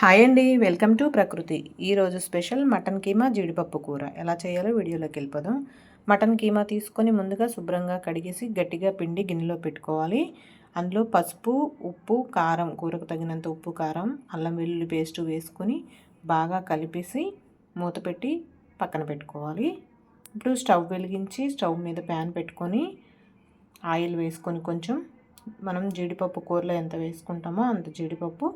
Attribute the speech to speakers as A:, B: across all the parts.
A: Hi అండి welcome to ప్రకృతి. ఈరోజు స్పెషల్ మటన్ కీమా జీడిపప్పు కూర. ఎలా చేయాలో వీడియోలోకి వెళ్ళిపోదాం. మటన్ కీమా తీసుకొని ముందుగా శుభ్రంగా కడిగేసి గట్టిగా పిండి గిన్నెలో పెట్టుకోవాలి. అందులో పసుపు ఉప్పు కారం కూరకు తగినంత ఉప్పు కారం అల్లం వెల్లుల్లి పేస్ట్ వేసుకొని బాగా కలిపేసి మూత పెట్టి పక్కన పెట్టుకోవాలి. ఇప్పుడు స్టవ్ వెలిగించి స్టవ్ మీద ప్యాన్ పెట్టుకొని ఆయిల్ వేసుకొని కొంచెం మనం జీడిపప్పు కూరలో ఎంత వేసుకుంటామో అంత జీడిపప్పు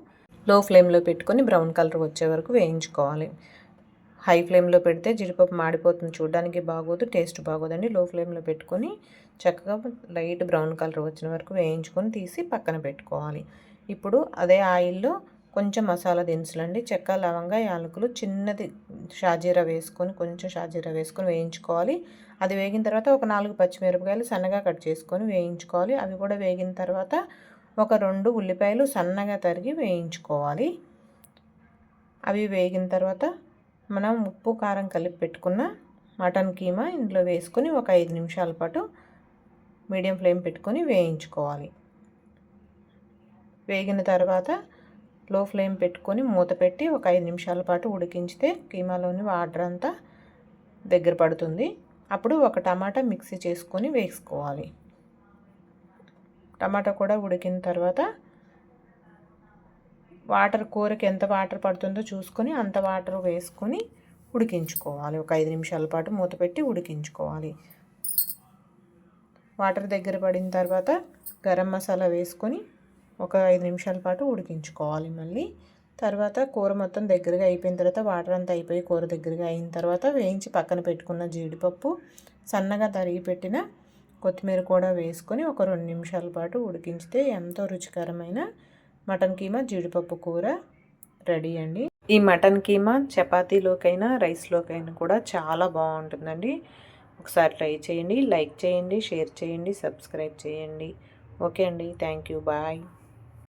A: లో ఫ్లేమ్లో పెట్టుకొని బ్రౌన్ కలర్ వచ్చే వరకు వేయించుకోవాలి. హై ఫ్లేమ్లో పెడితే జీడిపప్పు మాడిపోతుంది. చూడడానికి బాగోదు టేస్ట్ బాగోదండి. లో ఫ్లేమ్లో పెట్టుకొని చక్కగా లైట్ బ్రౌన్ కలర్ వచ్చిన వరకు వేయించుకొని తీసి పక్కన పెట్టుకోవాలి. ఇప్పుడు అదే ఆయిల్లో కొంచెం మసాలా దినుసులండి. చెక్క లవంగా యాలకులు చిన్నది షాజీరా వేసుకొని కొంచెం షాజీరా వేసుకొని వేయించుకోవాలి. అది వేగిన తర్వాత ఒక నాలుగు పచ్చిమిరపకాయలు సన్నగా కట్ చేసుకొని వేయించుకోవాలి. అవి కూడా వేగిన తర్వాత ఒక రెండు ఉల్లిపాయలు సన్నగా తరిగి వేయించుకోవాలి. అవి వేగిన తర్వాత మనం ఉప్పు కారం కలిపి పెట్టుకున్న మటన్ కీమా ఇందులో వేసుకొని ఒక ఐదు నిమిషాల పాటు మీడియం ఫ్లేమ్ పెట్టుకొని వేయించుకోవాలి. వేగిన తర్వాత లో ఫ్లేమ్ పెట్టుకొని మూత పెట్టి ఒక ఐదు నిమిషాల పాటు ఉడికించితే కీమాలోని వాటర్ అంతా దగ్గర పడుతుంది. అప్పుడు ఒక టమాటా మిక్సీ చేసుకొని వేసుకోవాలి. టమాటా కూడా ఉడికిన తర్వాత వాటర్ కూరకి ఎంత వాటర్ పడుతుందో చూసుకొని అంత వాటర్ వేసుకొని ఉడికించుకోవాలి. ఒక ఐదు నిమిషాల పాటు మూత పెట్టి ఉడికించుకోవాలి. వాటర్ దగ్గర పడిన తర్వాత గరం మసాలా వేసుకొని ఒక ఐదు నిమిషాల పాటు ఉడికించుకోవాలి మళ్ళీ. తర్వాత కూర మొత్తం దగ్గరగా అయిపోయిన తర్వాత వాటర్ అంతా అయిపోయి కూర దగ్గరగా అయిన తర్వాత వేయించి పక్కన పెట్టుకున్న జీడిపప్పు సన్నగా తరిగి పెట్టిన కొత్తిమీర కూడా వేసుకొని ఒక రెండు నిమిషాల పాటు ఉడికించితే ఎంతో రుచికరమైన మటన్ కీమా జీడిపప్పు కూర రెడీ అండి. ఈ మటన్ కీమా చపాతీలోకైనా రైస్లోకైనా కూడా చాలా బాగుంటుందండి. ఒకసారి ట్రై చేయండి లైక్ చేయండి షేర్ చేయండి సబ్స్క్రైబ్ చేయండి. ఓకే అండి. Thank you. బాయ్.